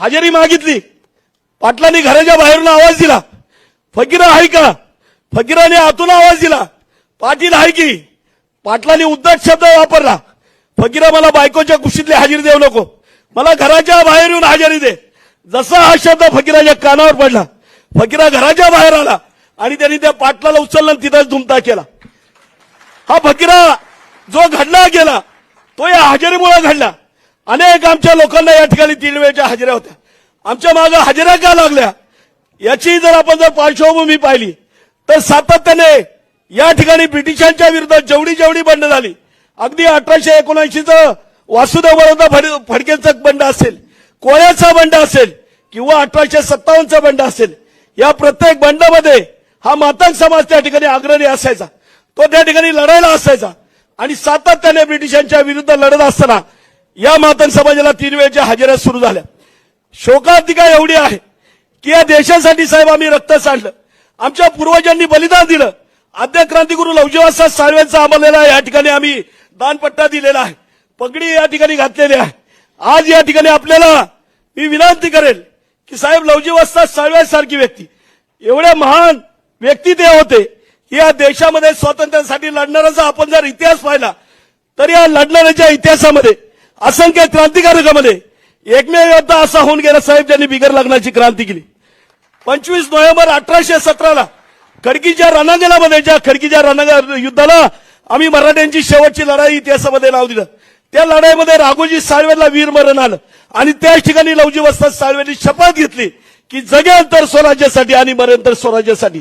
हजेरी मागितली. पाटलांनी घराच्या बाहेरून आवाज दिला. फकीरा आहे का? फकीराने आतून आवाज दिला. पाटील आहे की? पाटलांनी उद्धट शब्द वापरला. फकीरा मला बायकोच्या कुशीतली हजेरी देऊ नको. मला घराच्या बाहेर येऊन हजेरी दे. जसा हा शब्द फकीराच्या कानावर पडला. फकीरा घराच्या बाहेर आला आणि त्यांनी त्या पाटलाला उचललं आणि तिथंच दुमता केला. हा फकीरा जो घडला गेला तो या हजेरीमुळे घडला. अनेक आमच्या लोकांना या ठिकाणी तीन वेळच्या हजेऱ्या होत्या. आमच्या मागे हजेऱ्या का लागल्या? याची जर आपण जर पार्श्वभूमी पाहिली तर सातत्याने या ठिकाणी ब्रिटिशांच्या विरुद्ध जेवढी जेवढी बंड झाली अगदी अठराशे एकोणऐंशीचं वासुदेव बरोबर फड फडकेचं बंड असेल कोळ्याचा बंड असेल किंवा अठराशे सत्तावन्नचा बंड असेल या प्रत्येक बंडामध्ये हा मातंग समाज त्या ठिकाणी अग्रणी असायचा. तो त्या ठिकाणी लढायला असायचा. आणि सातत्याने ब्रिटिशांच्या विरुद्ध लढत असताना या मातन समाजाला तीन वेळच्या हजेऱ्या सुरू झाल्या. शोकांतिका एवढी आहे की या देशासाठी साहेब आम्ही रक्त सांडलं. आमच्या पूर्वजांनी बलिदान दिलं. आद्य क्रांतिगुरु लवजीवासा साळव्यांचा आम्हाला या ठिकाणी आम्ही दानपट्टा दिलेला आहे. पगडी या ठिकाणी घातलेली आहे. आज या ठिकाणी आपल्याला मी विनंती करेल की साहेब लवजीवासा साळव्यासारखी व्यक्ती एवढ्या महान व्यक्ती ते होते की या देशामध्ये स्वातंत्र्यासाठी लढणाऱ्याचा आपण जर इतिहास पाहिला तर या लढणाऱ्याच्या इतिहासामध्ये असंख्य क्रांतिकारकामध्ये एकमेव योद्धा असा होऊन गेला साहेब ज्यांनी बिगर लग्नाची क्रांती केली. पंचवीस नोव्हेंबर अठराशे सतराला खडकीच्या रणांगणामध्ये ज्या खडकीच्या रणांगण युद्धाला आम्ही मराठ्यांची शेवटची लढाई इतिहासामध्ये नाव दिलं. त्या लढाईमध्ये राघोजी साळवेला वीर मरण आलं. आणि त्याच ठिकाणी लवजी वस्ताद साळवेंनी शपथ घेतली की जगेअंतर स्वराज्यासाठी आणि मरेंतर स्वराज्यासाठी.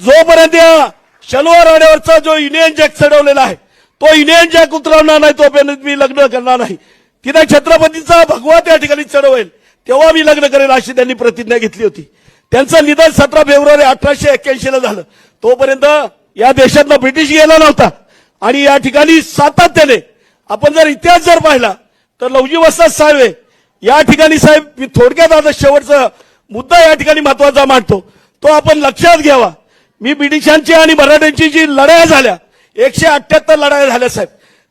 जोपर्यंत या शनिवार राड्यावरचा जो युनियन जॅक चढवलेला आहे तो युनियन जॅक उतरवणार नाही तोपर्यंत मी लग्न करणार नाही. तिने छत्रपतीचा भगवा त्या ठिकाणी चढवेल. तेव्हा मी लग्न करेल अशी त्यांनी प्रतिज्ञा घेतली होती. त्यांचं निधन सतरा फेब्रुवारी अठराशे एक्क्याऐंशी ला झालं. तोपर्यंत या देशातला ब्रिटिश गेला नव्हता. आणि या ठिकाणी सातत्याने आपण जर इतिहास जर पाहिला तर लवजी वस्ताद साहेब या ठिकाणी साहेब मी थोडक्यात आता शेवटचा मुद्दा या ठिकाणी महत्त्वाचा मांडतो. तो आपण लक्षात घ्यावा. मी ब्रिटिशांची आणि मराठ्यांची जी लढाया झाल्या एकशे अठ्ठ्याहत्तर लढाया झाल्या साहेब.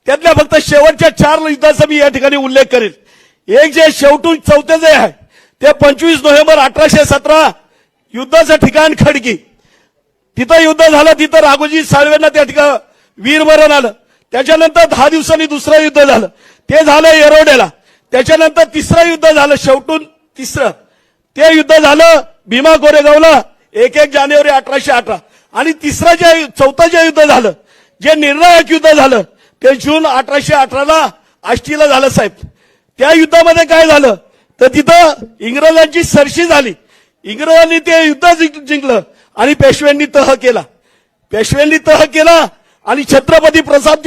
त्यातल्या फक्त शेवटच्या चार युद्धाचा मी या ठिकाणी उल्लेख करेल एक जे शेवटून चौथे जे आहे ते पंचवीस नोव्हेंबर अठराशे सतरा युद्धाचं ठिकाण खडकी. तिथं युद्ध झालं तिथं राघोजी साळवेंना त्या ठिकाणी वीरमरण आलं. त्याच्यानंतर दहा दिवसांनी दुसरं युद्ध झालं. ते झालं येरोडेला. त्याच्यानंतर तिसरं युद्ध झालं शेवटून तिसरं. ते युद्ध झालं भीमा कोरेगावला एक एक जानेवारी अठराशे अठरा. आणि तिसरं जे चौथं जे युद्ध झालं जे निर्णायक युद्ध झालं ते जून अठराशे अठराला आष्टीला झालं साहेब. त्या युद्धामध्ये काय झालं? तर तिथं इंग्रजांची सरशी झाली. इंग्रजांनी ते युद्ध जिंक- जिंकलं आणि पेशव्यांनी तह केला. पेशव्यांनी तह केला आणि छत्रपती प्रताप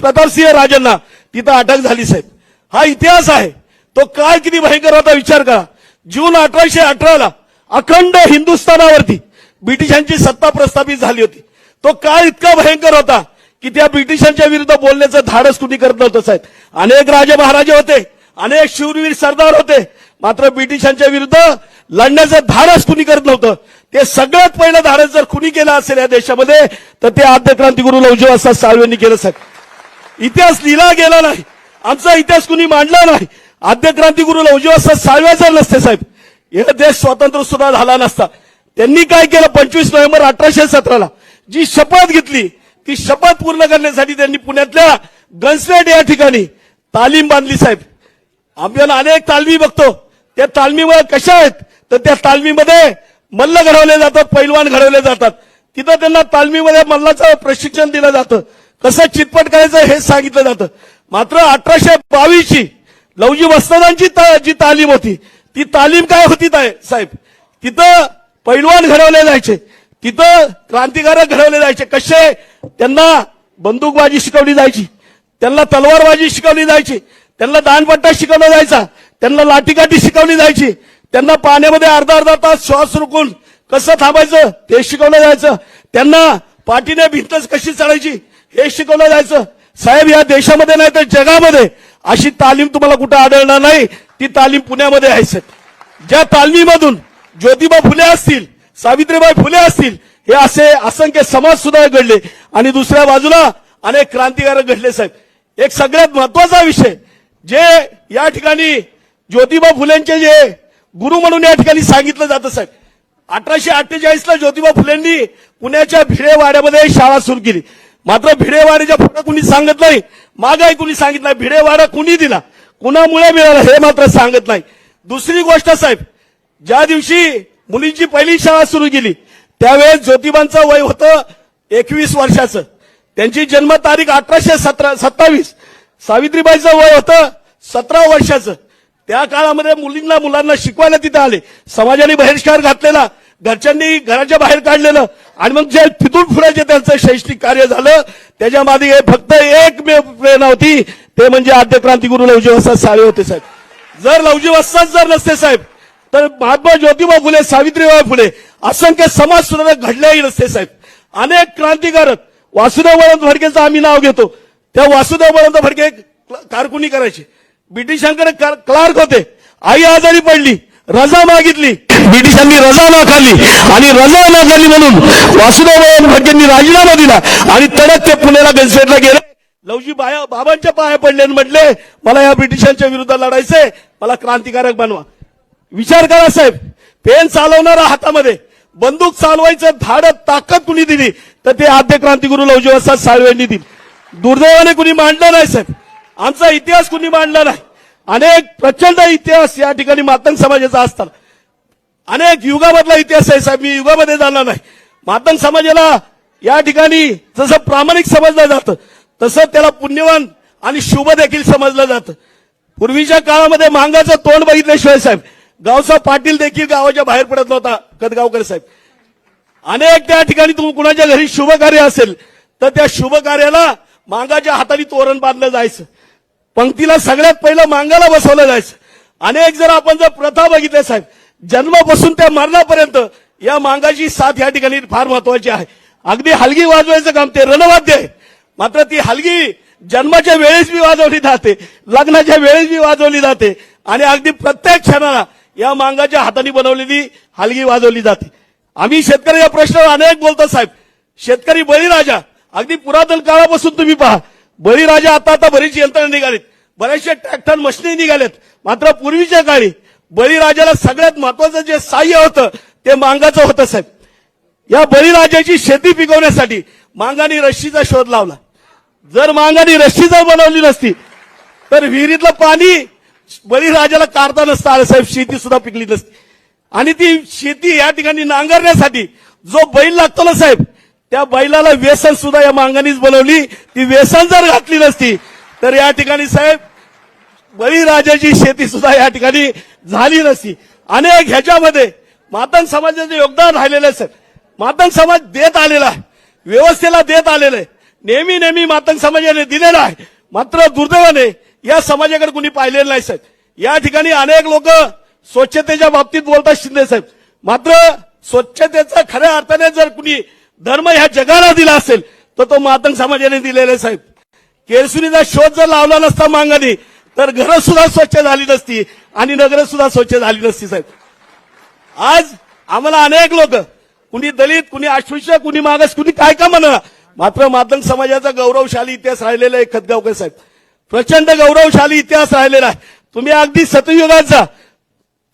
प्रतापसिंह राजांना तिथं अटक झाली साहेब. हा इतिहास आहे. तो काय किती भयंकर होता विचार करा. जून अठराशे अठराला अखंड हिंदुस्थानावरती ब्रिटिशांची सत्ता प्रस्थापित झाली होती. तो काळ इतका भयंकर होता की त्या ब्रिटिशांच्या विरुद्ध बोलण्याचं धाडस कुणी करत नव्हतं साहेब. अनेक राजे महाराजे होते अनेक शूरवीर सरदार होते मात्र ब्रिटिशांच्या विरुद्ध लढण्याचं धाडस कुणी करत नव्हतं. ते सगळ्यात पहिलं धाडस जर कुणी केलं असेल या देशामध्ये तर ते आद्य उज्यो असा साळवेंनी केलं साहेब. इतिहास लिहिला गेला नाही. आमचा इतिहास कुणी मांडला नाही. आद्य क्रांतिगुरु लवजीवासा साळव्याचा नसते साहेब हे देश स्वतंत्र सुद्धा झाला नसता. त्यांनी काय केलं? पंचवीस नोव्हेंबर अठराशे सतराला जी शपथ घेतली ती शपथ पूर्ण करण्यासाठी त्यांनी पुण्यातल्या गन्सलेट या ठिकाणी तालीम बांधली साहेब. आपण अनेक तालमी बघतो. त्या तालमीमध्ये कशा आहेत? तर त्या तालमीमध्ये मल्ल घडवले जातात पैलवान घडवले जातात. तिथं त्यांना तालमीमध्ये मल्लाचं प्रशिक्षण दिलं जातं. कसं चितपट करायचं हे सांगितलं जातं. मात्र अठराशे बावीसची लवजी वस्तांची ता- जी तालीम होती ती तालीम काय होती ताय- साहेब? तिथं पैलवान घडवले जायचे. तिथं क्रांतिकारक घडवले जायचे. कसे? त्यांना बंदूकबाजी शिकवली जायची. त्यांना तलवारबाजी शिकवली जायची. त्यांना दानपट्टा शिकवला जायचा. त्यांना लाठीकाठी शिकवली जायची. त्यांना पाण्यामध्ये अर्धा अर्धा तास श्वास रोखून कसं थांबायचं ते शिकवलं जायचं. त्यांना पाठीने भिंतच कशी चढायची हे शिकवलं जायचं. साहेब या देशामध्ये नाही तर जगामध्ये अशी तालीम तुम्हाला कुठं आढळणार नाही. ती तालीम पुण्यामध्ये आहे सर ज्या तालमीमधून ज्योतिबा फुले असतील सावित्रीबाई फुले असतील हे असे असंख्य समाज सुद्धा घडले. आणि दुसऱ्या बाजूला अनेक क्रांतिकारक घडले साहेब. एक सगळ्यात महत्त्वाचा विषय जे या ठिकाणी ज्योतिबा फुलेंचे जे गुरु म्हणून या ठिकाणी सांगितलं जातं साहेब. अठराशे अठ्ठेचाळीसला ज्योतिबा फुलेंनी पुण्याच्या भिडेवाड्यामध्ये शाळा सुरू केली. मात्र भिडेवाड्याच्या पुढे कुणी सांगत नाही मागाही कुणी सांगितलं नाही. भिडेवाडा कुणी दिला? कुणामुळे मिळाला हे मात्र सांगत नाही. दुसरी गोष्ट साहेब ज्या दिवशी मुलींची पहिली शाळा सुरू केली. त्यावेळेस ज्योतिबांचं वय होतं एकवीस वर्षाचं. त्यांची जन्मतारीख अठराशे सतरा सत्तावीस. सावित्रीबाईचं वय होतं सतरा वर्षाचं. त्या काळामध्ये मुलींना मुलांना शिकवायला तिथे आले. समाजाने बहिष्कार घातलेला. घरच्यांनी घराच्या बाहेर काढलेलं. आणि मग जे तिथून पुढे त्यांचं शैक्षणिक कार्य झालं. त्याच्यामागे फक्त एकमेव प्रेरणा होती ते म्हणजे आद्य क्रांतिगुरु लवजी वस्ताद साळे होते साहेब. जर लवजी वस्ताद जर नसते साहेब तर महात्मा ज्योतिबा फुले सावित्रीबाई फुले असंख्य समाज सुधारक घडलेही नसते साहेब. अनेक क्रांतिकारक वासुदेव बळवंत फडकेचं आम्ही नाव घेतो. त्या वासुदेव बळवंत फडके कारकुनी करायचे. ब्रिटिशांकडे क्लार्क होते. आई आजारी पडली रजा मागितली. ब्रिटिशांनी रजा नाकारली आणि रजा नाकारली म्हणून वासुदेव बळवंत फडकेंनी राजीनामा दिला आणि तडक ते पुण्याला गनसेटला गेले. लवजी बाया बाबांच्या पाया पडले म्हटले मला या ब्रिटिशांच्या विरुद्ध लढायचंय. मला क्रांतिकारक बनवा. विचार करा साहेब. पेन चालवणारा हातामध्ये बंदूक चालवायचं धाड ताकद कुणी दिली तर ते आद्य क्रांतिगुरु लवजी वस्ताद साळवेंनी दिली. दुर्दैवाने कुणी मांडलं नाही साहेब. आमचा इतिहास कुणी मांडला नाही. अनेक प्रचंड इतिहास या ठिकाणी मातंग समाजाचा असताना. अनेक युगामधला इतिहास आहे साहेब मी युगामध्ये जाणार नाही. मातंग समाजाला या ठिकाणी जसं प्रामाणिक समजलं जातं तसं त्याला पुण्यवान आणि शुभ देखील समजलं जातं. पूर्वीच्या काळामध्ये मांगाचं तोंड बघितल्याशिवाय साहेब गावचा पाटील देखील गावाच्या बाहेर पडत नव्हता कदगावकर साहेब. अनेक त्या ठिकाणी तुम्ही कुणाच्या घरी शुभ कार्य असेल तर त्या शुभ कार्याला मांगाच्या हाताने तोरण बांधलं जायचं. पंक्तीला सगळ्यात पहिलं मांगाला बसवलं जायचं. अनेक जर आपण जर प्रथा बघितल्या साहेब जन्मापासून त्या मरणापर्यंत या मांगाची साथ या ठिकाणी फार महत्वाची आहे. अगदी हलगी वाजवायचं काम ते रणवाद्य आहे. मात्र ती हलगी जन्माच्या वेळेस बी वाजवली जाते लग्नाच्या वेळेस बी वाजवली जाते आणि अगदी प्रत्येक क्षणाला या मांगाच्या हाताने बनवलेली हलगी वाजवली जाते. आम्ही शेतकरी या प्रश्नावर अनेक बोलतो साहेब. शेतकरी बळीराजा. अगदी पुरातन काळापासून तुम्ही पहा. बळीराजा आता आता बरीच यंत्रणा निघालीत. बऱ्याचशा ट्रॅक्टर मशिनी निघाल्यात मात्र पूर्वीच्या काळी बळीराजाला सगळ्यात महत्वाचं जे साह्य होतं ते मांगाचं होतं साहेब. या बळीराजाची शेती पिकवण्यासाठी मांगाने रश्शीचा शोध लावला. जर मांगाने रश्शी जर बनवली नसती तर विहिरीतलं पाणी बळीराजाला काढता नसता आलं साहेब शेती सुद्धा पिकली नसती. आणि ती शेती या ठिकाणी नांगरण्यासाठी जो बैल लागतो ना साहेब त्या बैलाला व्यसन सुद्धा या मांगानीच बनवली. ती व्यसन जर घातली नसती तर या ठिकाणी साहेब बळीराजाची शेती सुद्धा या ठिकाणी झाली नसती. अनेक ह्याच्यामध्ये मातंग समाजाचं योगदान राहिलेलं आहे साहेब. मातंग समाज देत आलेला आहे व्यवस्थेला देत आलेलं आहे. नेहमी नेहमी मातंग समाजाने दिलेलं आहे. मात्र दुर्दैवाने या समाजाकडे कुणी पाहिलेलं नाही साहेब. या ठिकाणी अनेक लोक स्वच्छतेच्या बाबतीत बोलतात शिंदे साहेब. मात्र स्वच्छतेचा खऱ्या अर्थाने जर कुणी धर्म ह्या जगाला दिला असेल तर तो मातंग समाजाने दिलेला आहे साहेब. केरसुनीचा शोध जर लावला नसता मांगाने तर घरं सुद्धा स्वच्छ झाली नसती आणि नगरं सुद्धा स्वच्छ झाली नसती साहेब. आज आम्हाला अनेक लोक कुणी दलित कुणी अस्पृश्य कुणी मागास कुणी काय का म्हणा मात्र मातंग समाजाचा गौरवशाली इतिहास राहिलेला आहे खतगावकर साहेब. प्रचंड गौरवशाली इतिहास राहिलेला आहे. तुम्ही अगदी सतयुगाचा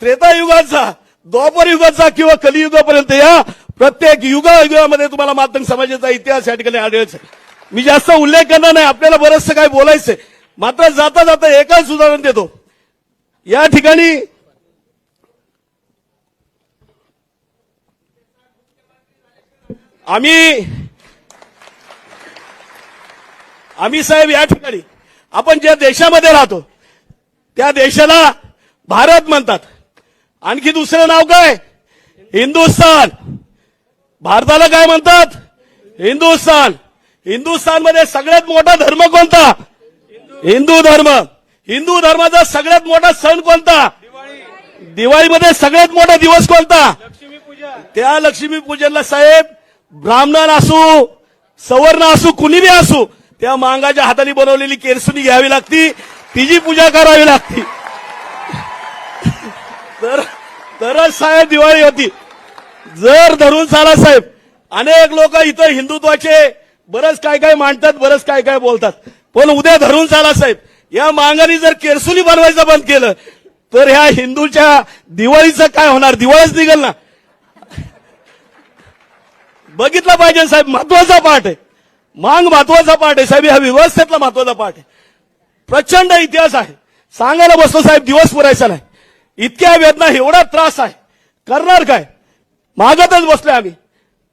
त्रेतायुगाचा द्वापर युगाचा किंवा कलियुगापर्यंत या. प्रत्येक युगा युगामध्ये तुम्हाला मातंग समाजाचा इतिहास या ठिकाणी आढळायचा मी जास्त उल्लेख करणार नाही आपल्याला बरंचसं काय बोलायचंय मात्र जाता जाता एकच उदाहरण देतो. या ठिकाणी आम्ही आम्ही साहेब या ठिकाणी आपण ज्या देशामध्ये राहतो त्या देशाला भारत म्हणतात. आणखी दुसरं नाव काय? हिंदुस्थान. भारताला काय म्हणतात? हिंदुस्थान. हिंदुस्थानमध्ये सगळ्यात मोठा धर्म कोणता? हिंदू धर्म. हिंदू धर्माचा सगळ्यात मोठा सण कोणता? दिवाळीमध्ये सगळ्यात मोठा दिवस कोणता? त्या लक्ष्मी पूजनला साहेब ब्राह्मण असू सवर्ण असू कुणी बी असू त्या मांगाच्या हाताने बनवलेली केरसुनी घ्यावी लागती तिची पूजा करावी लागती. तर तरच साहेब दिवाळी होती. जर धरून चाला साहेब अनेक लोक इथं हिंदुत्वाचे बरंच काय काय मांडतात बरंच काय काय बोलतात. पण उद्या धरून चाला साहेब या मांगाने जर केरसुनी बनवायचं बंद केलं तर ह्या हिंदूच्या दिवाळीचं काय होणार? दिवाळीच निघेल ना. बघितलं पाहिजे साहेब महत्त्वाचा पाठ आहे. मांग महत्त्वाचा पाठ आहे साहेब ह्या व्यवस्थेतला महत्त्वाचा पाठ आहे. प्रचंड इतिहास आहे. सांगायला बसलो साहेब दिवस पुरायचा नाही. इतक्या वेदना एवढा त्रास आहे. करणार काय? मागतच बसलोय आम्ही.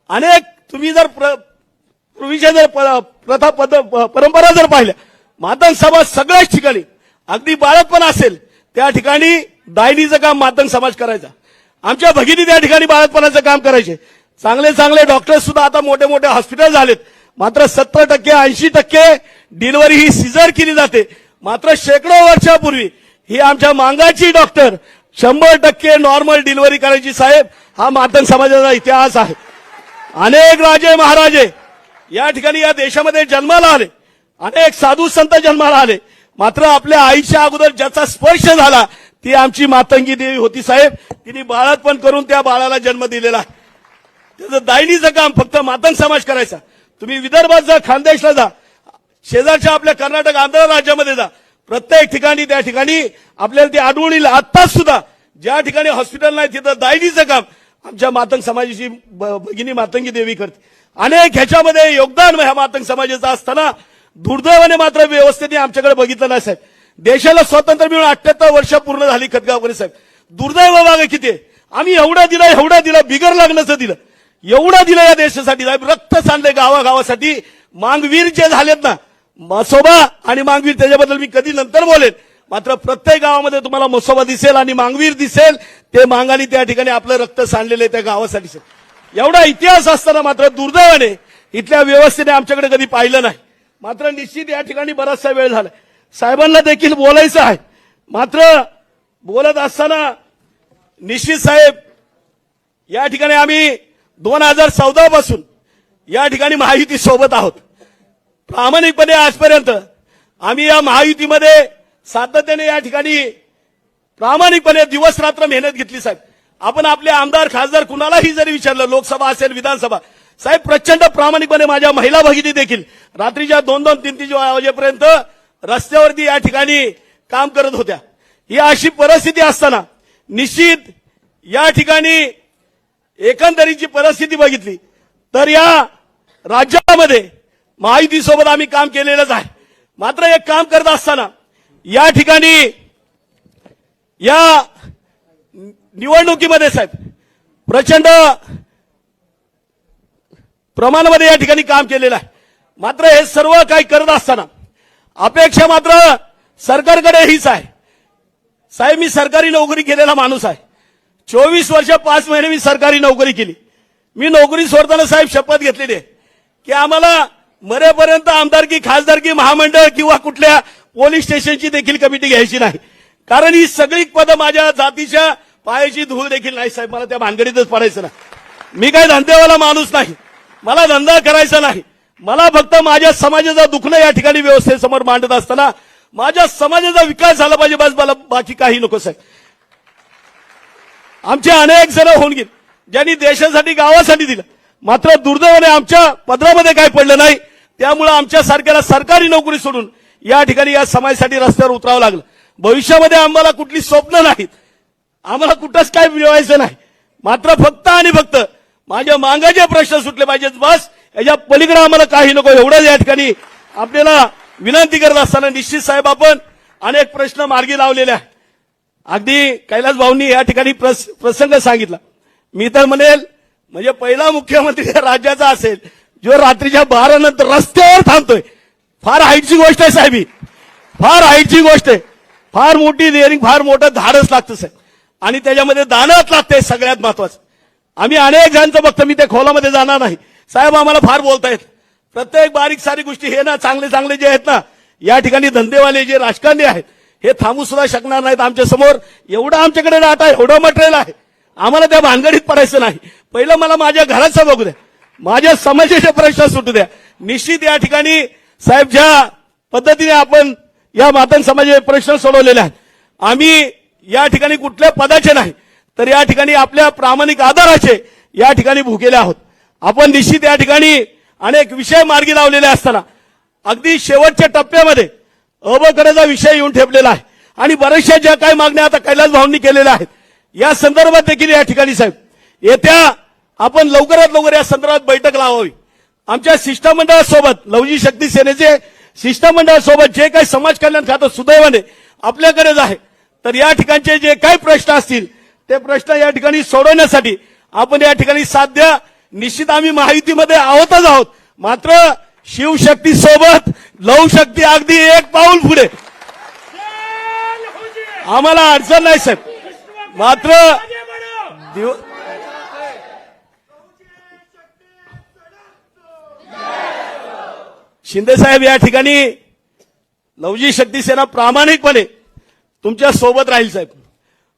अनेक तुम्ही जर प्र- पूर्वीच्या जर प- प्रथा पद परंपरा जर पाहिल्या मातंग समाज सगळ्याच ठिकाणी अगदी बाळतपण असेल त्या ठिकाणी दायनीचं काम मातंग समाज करायचा. आमच्या भगिनी त्या ठिकाणी बाळतपणाचं काम करायचे. चांगले चांगले डॉक्टर्स सुद्धा आता मोठे मोठे हॉस्पिटल झालेत. मात्र सत्तर टक्के ऐंशी टक्के डिलिव्हरी ही सिझर केली जाते. मात्र शेकडो वर्षापूर्वी ही आमच्या मांगाची डॉक्टर शंभर टक्के नॉर्मल डिलिव्हरी करायची साहेब हा मातंग समाजाचा इतिहास आहे. अनेक राजे महाराजे या ठिकाणी या देशामध्ये जन्माला आले. अनेक साधू संत जन्माला आले. मात्र आपल्या आईच्या अगोदर ज्याचा स्पर्श झाला ती आमची मातंगी देवी होती साहेब. तिने बाळातपण करून त्या बाळाला जन्म दिलेला त्याचं दायनीचं काम फक्त मातंग समाज करायचा. तुम्ही विदर्भात जा खानदेशला जा. शेजारच्या आपल्या कर्नाटक आंध्र राज्यामध्ये जा. प्रत्येक ठिकाणी त्या ठिकाणी आपल्याला ते आढळून येईल आत्ताच सुद्धा ज्या ठिकाणी हॉस्पिटल नाही तिथं दायनीचं काम आमच्या मातंग समाजाची ब- भगिनी मातंगी देवी करते. अनेक ह्याच्यामध्ये योगदान ह्या मातंग समाजाचं असताना दुर्दैवाने मात्र व्यवस्थेने आमच्याकडे बघितलं नाही साहेब. देशाला स्वातंत्र्य मिळून अठ्याहत्तर वर्ष पूर्ण झाली खतगावकरी साहेब. दुर्दैव बघा किती आम्ही एवढा दिला एवढा दिला बिगर लागण्याचं दिलं. एवढं दिलं या देशासाठी साहेब. रक्त सांडले गावागावासाठी. मांगवीर जे झालेत ना मसोबा आणि मांगवीर त्याच्याबद्दल मी कधी नंतर बोलेन. मात्र प्रत्येक गावामध्ये तुम्हाला मसोबा दिसेल आणि मांगवीर दिसेल ते मांगाने त्या ठिकाणी आपलं रक्त सांडलेलं आहे त्या गावासाठी एवढा इतिहास असताना मात्र दुर्दैवाने इथल्या व्यवस्थेने आमच्याकडे कधी पाहिलं नाही. मात्र निश्चित या ठिकाणी बराचसा वेळ झाला. साहेबांना देखील बोलायचं आहे. मात्र बोलत असताना निश्चित साहेब या ठिकाणी आम्ही दोन हजार चौदा पासून या ठिकाणी महायुती सोबत आहोत. प्रामाणिकपणे आजपर्यंत आम्ही या महायुतीमध्ये सातत्याने या ठिकाणी प्रामाणिकपणे दिवस रात्र मेहनत घेतली साहेब. आपण आपले आमदार खासदार कुणालाही जरी विचारलं लोकसभा असेल विधानसभा साहेब प्रचंड प्रामाणिकपणे माझ्या महिला भगिनी देखील रात्रीच्या दोन दोन तीन तीन वाजेपर्यंत रस्त्यावरती या ठिकाणी काम करत होत्या. ही अशी परिस्थिती असताना निश्चित या ठिकाणी एकंदरीची परिस्थिती बघितली तर या राज्यामध्ये महायुतीसोबत आम्ही काम केलेलंच आहे. मात्र एक काम करत असताना या ठिकाणी या निवडणुकीमध्ये साहेब प्रचंड प्रमाणामध्ये या ठिकाणी काम केलेलं आहे. मात्र हे सर्व काही करत असताना अपेक्षा मात्र सरकारकडे हीच आहे. साहेब मी सरकारी नोकरी केलेला माणूस आहे. चोवीस वर्ष पाच महिने मी सरकारी नोकरी केली. मी नोकरी सोडताना साहेब शपथ घेतलेली आहे की आम्हाला मरेपर्यंत आमदारकी खासदारकी महामंडळ किंवा कुठल्या पोलीस स्टेशनची देखील कमिटी घ्यायची नाही. कारण ही सगळी पदं माझ्या जातीच्या पायाची धूळ देखील नाही साहेब. मला त्या भानगडीतच पडायचं नाही. मी काय धंदेवाला माणूस नाही. मला धंदा करायचा नाही. मला फक्त माझ्या समाजाचा दुखणं या ठिकाणी व्यवस्थेसमोर मांडत असताना माझ्या समाजाचा विकास झाला पाहिजे बस मला बाकी काही नको साहेब. आमचे अनेक जण होऊन गेले. ज्यांनी देशासाठी गावासाठी दिलं. मात्र दुर्दैवाने आमच्या पदरामध्ये काय पडलं नाही त्यामुळे आमच्या सारख्याला सरकारी नोकरी सोडून या ठिकाणी या समाजासाठी रस्त्यावर उतरावं लागलं. भविष्यामध्ये आम्हाला कुठली स्वप्न नाहीत. आम्हाला कुठंच काय मिळवायचं नाही. मात्र फक्त आणि फक्त माझ्या मागाचे प्रश्न सुटले पाहिजेत बस याच्या पलीकडे आम्हाला काही नको. एवढंच या ठिकाणी आपल्याला विनंती करत असताना निश्चित साहेब आपण अनेक प्रश्न मार्गी लावलेले आहेत. अगदी कैलास भाऊंनी या ठिकाणी प्रस- प्रसंग सांगितला. मी तर म्हणेल म्हणजे पहिला मुख्यमंत्री राज्याचा असेल जो रात्रीच्या बारा नंतर रस्त्यावर थांबतोय. फार हाईटची गोष्ट आहे साहेबी. फार हाईटची गोष्ट आहे. फार मोठी डेअरिंग फार मोठं धाडस लागतं साहेब. आणि त्याच्यामध्ये दानच लागते सगळ्यात महत्वाचं. आम्ही अनेक जणांचं बघतो मी त्या खोलामध्ये जाणार नाही. साहेब आम्हाला फार बोलतायत. प्रत्येक बारीक सारी गोष्टी हे ना चांगले चांगले जे आहेत ना या ठिकाणी धंदेवाले जे राजकारणी आहेत हे थांबू सुद्धा शकणार नाहीत आमच्यासमोर. एवढं आमच्याकडे डाटा आहे एवढं मटेरियल आहे. आम्हाला त्या भानगडीत पडायचं नाही. पहिलं मला माझ्या घराचं बघू द्या. माझ्या समाजाचे प्रश्न सुटू द्या. निश्चित या ठिकाणी साहेब ज्या पद्धतीने आपण या मातन समाजाचे प्रश्न सोडवलेले आहेत आम्ही या ठिकाणी कुठल्या पदाचे नाही तर या ठिकाणी आपल्या प्रामाणिक आधाराचे या ठिकाणी भुकेले आहोत. आपण निश्चित या ठिकाणी अनेक विषय मार्गी लावलेले असताना अगदी शेवटच्या टप्प्यामध्ये अबकडेचा विषय येऊन ठेपलेला आहे. आणि बऱ्याचशा ज्या काही मागण्या आता कैलास भाऊंनी केलेल्या आहेत या संदर्भात देखील या ठिकाणी साहेब येत्या आपण लवकरात लवकर या संदर्भात बैठक लावावी. आमच्या शिष्टमंडळासोबत लवजी शक्ती सेनेचे शिष्टमंडळासोबत जे काही समाज कल्याण खातं सुदैवाने आपल्याकडेच आहे तर या ठिकाणचे जे काही प्रश्न असतील ते प्रश्न या ठिकाणी सोडवण्यासाठी आपण या ठिकाणी साध्य निश्चित आम्ही माहितीमध्ये आहोतच आहोत. मात्र शिवशक्ती सोबत लवशक्ती अगदी एक पाऊल पुढे. आम्हाला अडचण नाही साहेब. मात्र दिव- शिंदे साहेब या ठिकाणी लवजी शक्ती सेना प्रामाणिकपणे तुमच्यासोबत राहील साहेब.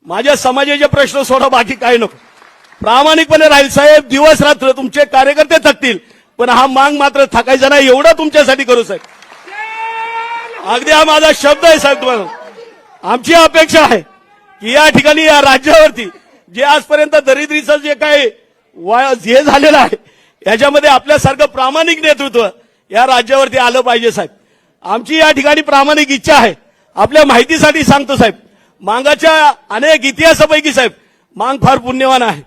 माझ्या समाजाचे प्रश्न सोडा बाकी काय नको. प्रामाणिकपणे राहील साहेब. दिवस रात्र तुमचे कार्यकर्ते थकतील पण हा मांग मात्र थकायचा नाही एवढं तुमच्यासाठी करू साहेब. अगदी हा माझा शब्द आहे साहेब तुम्हाला. आमची अपेक्षा आहे की या ठिकाणी या राज्यावरती जे आजपर्यंत दरिद्रीचं जे काही वा- हे झालेलं आहे याच्यामध्ये आपल्यासारखं प्रामाणिक नेतृत्व या राज्यावरती आलं पाहिजे साहेब. आमची या ठिकाणी प्रामाणिक इच्छा आहे. आपल्या माहितीसाठी सांगतो साहेब. मांगाच्या अनेक इतिहासापैकी साहेब मांग फार पुण्यवान आहे.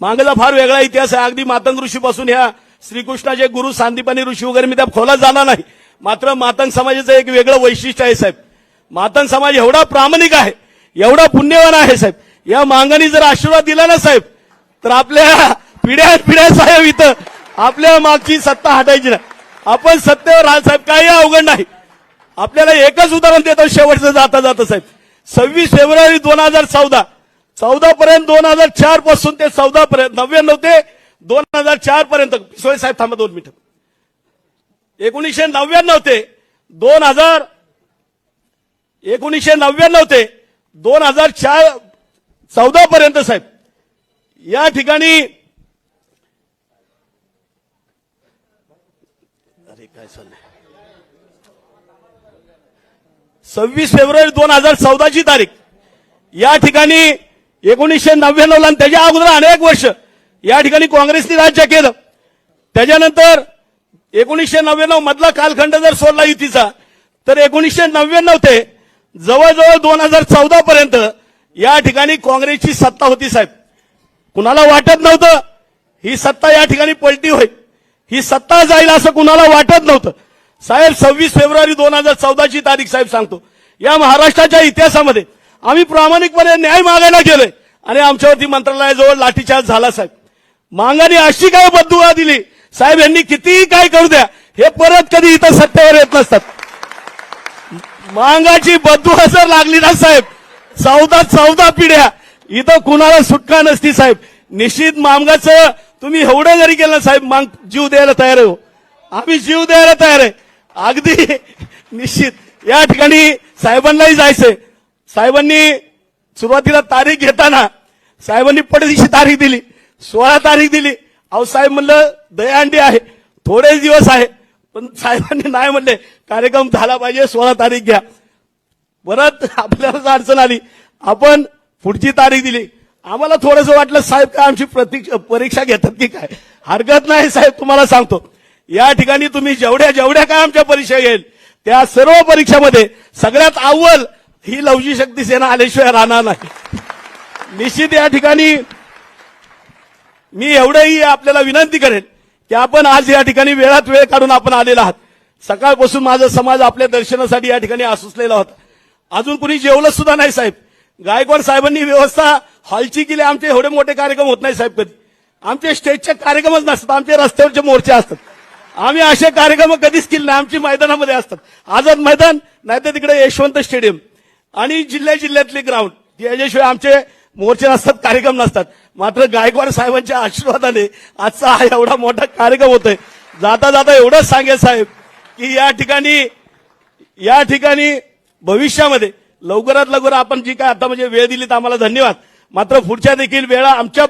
मांगाचा फार वेगळा इतिहास आहे. अगदी मातंग ऋषीपासून ह्या श्रीकृष्णाचे गुरु सांदीपानी ऋषी वगैरे मी त्या खोला जाणार नाही. मात्र मातंग समाजाचं एक वेगळं वैशिष्ट्य आहे साहेब. मातंग समाज एवढा प्रामाणिक आहे एवढा पुण्यवान आहे साहेब. या मांगाने जर आशीर्वाद दिला ना साहेब तर आपल्या पिढ्या पिढ्या साहेब इथं आपल्या मागची सत्ता हटायची ना आपण सत्तेवर राहा साहेब काही अवघड नाही. आपल्याला एकच उदाहरण देतो शेवटचं जाता जाता साहेब. सव्वीस फेब्रुवारी दोन हजार चौदा. चौदा पर्यंत दोन हजार चारपासून ते चौदा पर्यंत नव्याण्णव ते दोन हजार चार पर्यंत. सोय साहेब थांबा दोन मिनिटं. एकोणीसशे नव्याण्णव ते दोन हजार एकोणीसशे नव्याण्णव ते दोन हजार चार चौदा पर्यंत साहेब. या ठिकाणी अरे काय चाललंय? सव्वीस फेब्रुवारी दोन हजार चौदाची तारीख. या ठिकाणी एकोणीसशे नव्याण्णव ला आणि त्याच्या अगोदर अनेक वर्ष या ठिकाणी काँग्रेसने राज्य केलं. त्याच्यानंतर एकोणीसशे नव्याण्णव मधला कालखंड जर सोडला युतीचा तर एकोणीसशे नव्याण्णव ते जवळजवळ दोन हजार चौदा पर्यंत या ठिकाणी काँग्रेसची सत्ता होती साहेब. कुणाला वाटत नव्हतं? ही सत्ता या ठिकाणी पलटी होईल. ही सत्ता जाईल असं कुणाला वाटत नव्हतं? साहेब सव्वीस फेब्रुवारी दोन हजार चौदाची तारीख साहेब सांगतो. या महाराष्ट्राच्या इतिहासामध्ये आम्ही प्रामाणिकपणे न्याय मागायला गेलोय आणि आमच्यावरती मंत्रालयाजवळ लाठीचार्ज झाला साहेब. मांगाने अशी काय बद्दुआ दिली? साहेब यांनी कितीही काय करू द्या हे परत कधी इथं सत्तेवर येत नसतात. मांगाची बदुआ जर लागली ना साहेब चौदा चौदा पिढ्या इथं कुणाला सुटका नसती साहेब. निश्चित मांगाचं तुम्ही एवढं जरी केलं साहेब मांग जीव द्यायला तयार आहे हो. आम्ही जीव द्यायला तयार आहे. अगदी निश्चित. या ठिकाणी साहेबांनाही जायचंय. साहेबांनी सुरुवातीला तारीख घेताना साहेबांनी पडदिशी तारीख दिली सोळा तारीख दिली. अहो साहेब म्हणलं दयांडी आहे. थोडेच दिवस आहे. पण साहेबांनी नाही म्हणले कार्यक्रम झाला पाहिजे सोळा तारीख घ्या. परत आपल्यालाच अडचण आली आपण पुढची तारीख दिली. आम्हाला थोडंसं वाटलं साहेब काय आमची प्रतीक्षा परीक्षा घेतात की काय? हरकत नाही साहेब तुम्हाला सांगतो. या ठिकाणी तुम्ही जेवढ्या जेवढ्या काय आमच्या परीक्षा घेईल त्या सर्व परीक्षामध्ये सगळ्यात अव्वल ही लवजी शक्ती सेना आल्याशिवाय राहणार नाही. निश्चित या ठिकाणी मी एवढंही आपल्याला विनंती करेन की आपण आज या ठिकाणी वेळात वेळ काढून आपण आलेला आहात. सकाळपासून माझा समाज आपल्या दर्शनासाठी या ठिकाणी आसुसलेला होता. अजून कुणी जेवलं सुद्धा नाही साहेब. गायकवाड साहेबांनी व्यवस्था हॉलची केली आमचे एवढे मोठे कार्यक्रम होत नाही साहेब कधी. आमचे स्टेजचे कार्यक्रमच नसतात आमचे रस्त्यावरचे मोर्चे असतात. आम्ही असे कार्यक्रम कधीच केले नाही आमची मैदानामध्ये असतात. आझाद मैदान नाहीतर तिकडे यशवंत स्टेडियम आणि जिल्ह्या जिल्ह्यातले ग्राउंड. याच्याशिवाय आमचे मोर्चे नसतात कार्यक्रम नसतात. मात्र गायकवाड साहेबांच्या आशीर्वादाने आजचा हा एवढा मोठा कार्यक्रम होतोय. जाता जाता एवढंच सांगेल साहेब की या ठिकाणी या ठिकाणी भविष्यामध्ये लवकरात लवकर आपण जी काय आता म्हणजे वेळ दिली तर आम्हाला धन्यवाद. मात्र पुढच्या देखील वेळा आमच्या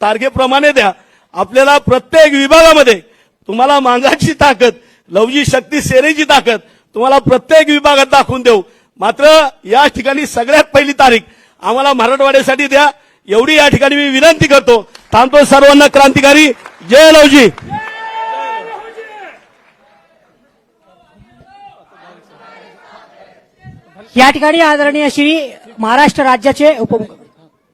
तारखेप्रमाणे द्या. आपल्याला प्रत्येक विभागामध्ये तुम्हाला मांगाची ताकद लवजी शक्ती सेनेची ताकद तुम्हाला प्रत्येक विभागात दाखवून देऊ. मात्र या ठिकाणी सगळ्यात पहिली तारीख आम्हाला मराठवाड्यासाठी द्या. एवढी या ठिकाणी मी विनंती करतो. थांबतो सर्वांना क्रांतिकारी. जय लवजी. या ठिकाणी आदरणीय श्री महाराष्ट्र राज्याचे उपमुख्य